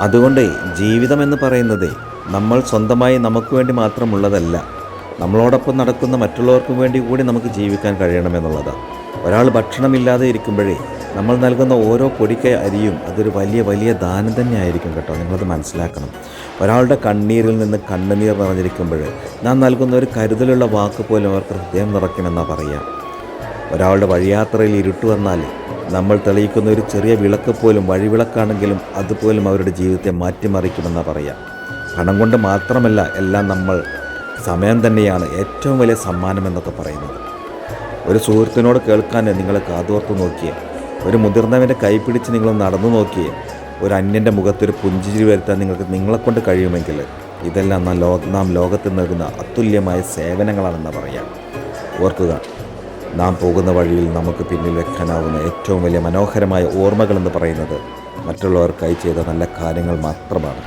അതുകൊണ്ട് ജീവിതം എന്ന് പറയുന്നത് നമ്മൾ സ്വന്തമായി നമുക്ക് വേണ്ടി മാത്രമുള്ളതല്ല നമ്മളോടൊപ്പം നടക്കുന്ന മറ്റുള്ളവർക്കും വേണ്ടി കൂടി നമുക്ക് ജീവിക്കാൻ കഴിയണമെന്നുള്ളതാണ് ഒരാൾ ഭക്ഷണമില്ലാതെ ഇരിക്കുമ്പോഴേ നമ്മൾ നൽകുന്ന ഓരോ പൊടിക്കൈ അരിയും അതൊരു വലിയ വലിയ ദാനം തന്നെ ആയിരിക്കും കേട്ടോ. നിങ്ങളത് മനസ്സിലാക്കണം. ഒരാളുടെ കണ്ണീരിൽ നിന്ന് കണ്ണുനീർ നിറഞ്ഞിരിക്കുമ്പോൾ നാം നൽകുന്ന ഒരു കരുതലുള്ള വാക്ക് പോലും അവർക്ക് ഹൃദയം നിറയ്ക്കുമെന്നാണ് പറയുക ഒരാളുടെ വഴിയാത്രയിൽ ഇരുട്ട് വന്നാൽ നമ്മൾ തെളിയിക്കുന്ന ഒരു ചെറിയ വിളക്ക് പോലും വഴിവിളക്കാണെങ്കിലും അതുപോലും അവരുടെ ജീവിതത്തെ മാറ്റിമറിക്കുമെന്നാണ് പറയാം. പണം കൊണ്ട് മാത്രമല്ല എല്ലാം നമ്മൾ സമയം തന്നെയാണ് ഏറ്റവും വലിയ സമ്മാനം എന്നൊക്കെ പറയുന്നത്. ഒരു സുഹൃത്തിനോട് കേൾക്കാൻ നിങ്ങൾ കാതോർത്ത് നോക്കിയേ ഒരു മുതിർന്നവന്റെ കൈ പിടിച്ച് നിങ്ങൾ നടന്നു നോക്കിയേ ഒരു അന്യന്റെ മുഖത്തൊരു പുഞ്ചിരി വരുത്താൻ നിങ്ങൾക്ക് നിങ്ങളെക്കൊണ്ട് കഴിയുമെങ്കിൽ ഇതെല്ലാം നാം ലോകത്ത് നൽകുന്ന അതുല്യമായ സേവനങ്ങളാണെന്ന് പറയാം. ഓർക്കുക നാം പോകുന്ന വഴിയിൽ നമുക്ക് പിന്നിൽ വെക്കാനാവുന്ന ഏറ്റവും വലിയ മനോഹരമായ ഓർമ്മകളെന്ന് പറയുന്നത് മറ്റുള്ളവർക്കായി ചെയ്ത നല്ല കാര്യങ്ങൾ മാത്രമാണ്.